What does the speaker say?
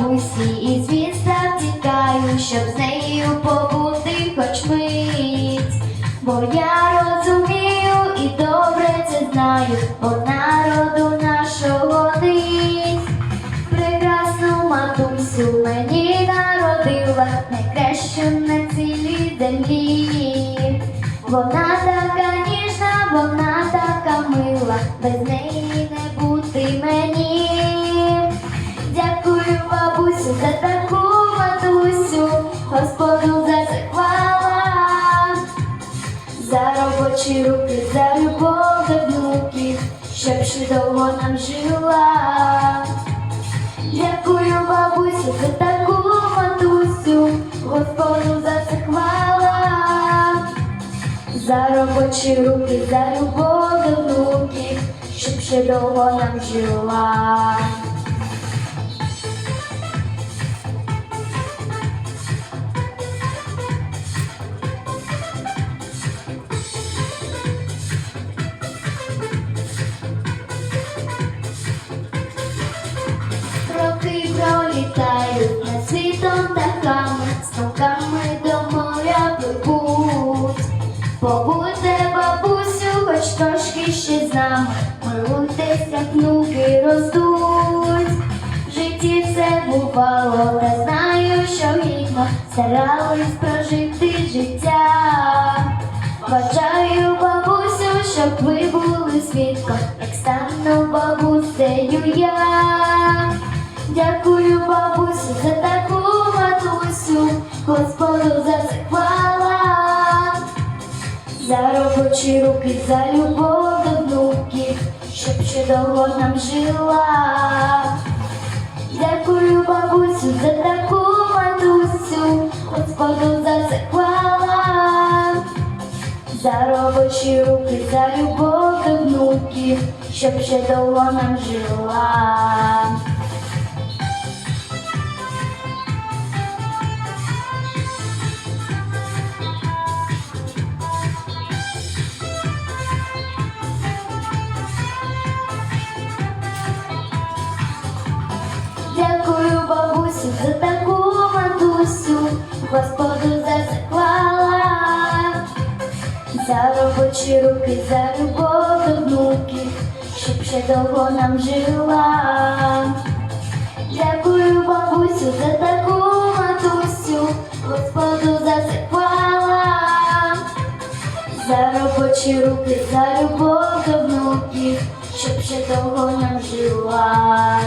бабусі і з міста втікаю, щоб з нею побути хоч мить. Бо я розумію і добре це знаю, от народу нашого дить. Прекрасну матусю мені народила, найкращу на цілій землі. Вона така ніжна, вона така мила, без Господу за за робочі руки, за любов до внуків, щоб ще довго нам жила. Дякую, бабусю, за таку матусю, Господу за це хвала, за робочі руки, за любов до внуків, щоб ще довго нам жила. Роки над світом птахами, ставками до моря пливуть. Побудьте, бабусю, хоч трошки ще з нами, внуки ростуть. В житті бувало, та знаю, що гідно старались прожити життя. Бажаю, бабусю, щоб ви були свідком, як стану бабусею я. Дякую, бабусю, за таку матусю, Господу за хвала, за робочі руки, за любов до внуків, щоб ще довго нам жила. Дякую, бабусю, за таку матусю, Господу за хвала, за робочі руки, за любов до внуків, щоб ще довго нам жила. За таку матусю, Господу за це хвала, за робочі руки, за любов до внуків, щоб ще довго нам жила. Дякую, бабусю, за таку матусю, Господу за це за робочі руки, за любов до внуків, щоб ще довго нам жила.